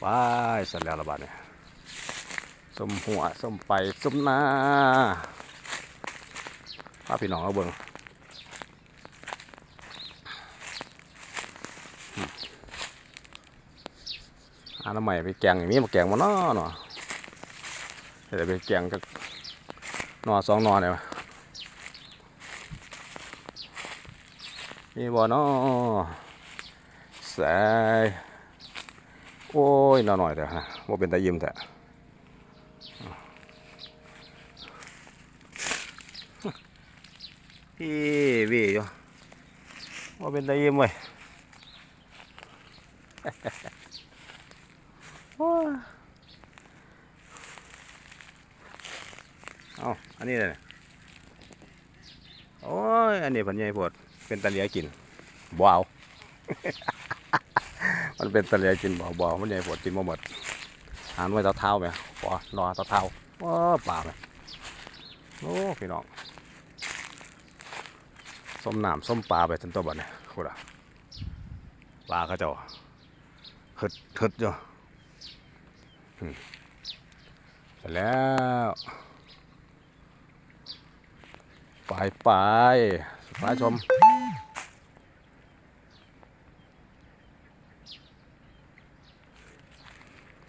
ไปเสร็จแล้วละบาดเนี่ยสมหัวสมไปสมนาพาพี่น้องเอาเบิ่งอันน้ำใหม่ไปแกงอย่างนี้มาแกงมานาะเนาะเดี๋ยวไปแกงจักหนอสองหนอเนี่ยนี่บ่เนาะใส่โอ้ยน่อหน่อยแต่ฮะว่าเป็นตายิ้มแต่พี่วี่อยู่ว่าเป็นตายิ้มเว้ยเอาอันนี้เลยโอ้ย อันนี้พันใหญ่ปวดเป็นตะเลียกินบ่เอา มันเป็นตะเลียกินบ่บ่มันใหญ่ปวดกินบ่หมดหานไว้เท้าเท้าไหมปอนอเท้าเท้าว้าป่าไหมโอ้พี่น้องส้มน้ำส้มปลาไปทั้งตัวบัดเนี่ยคุณอะปลาเขาเจ้าหึดหึดอยู่อืมไปแล้วไปไปไปชม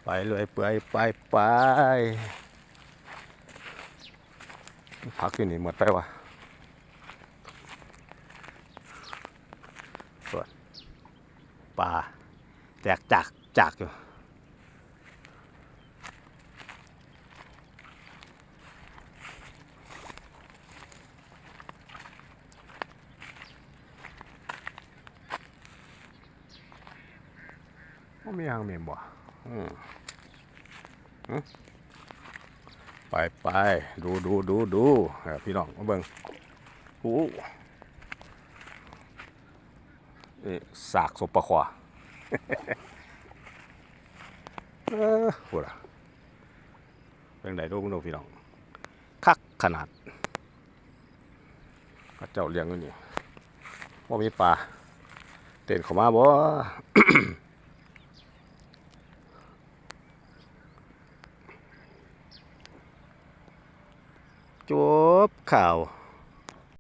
ไปเลยไปไปไปพักอยู่นี่หมดไปวะส่วนป่าแจกจากจากอยู่ว่มีหางเมมบ่ ไปไปดูดูดูดูพี่น้องมาเบิ่งโอ้สากสบปะควาเออพูดอะเป็นไดดูมึงดูพี่น้อง คักขนาดก็เจ้าเลี้ยงอยู่นี่ว่ามีปลาเต้นเข้ามาบ่ จบข่าว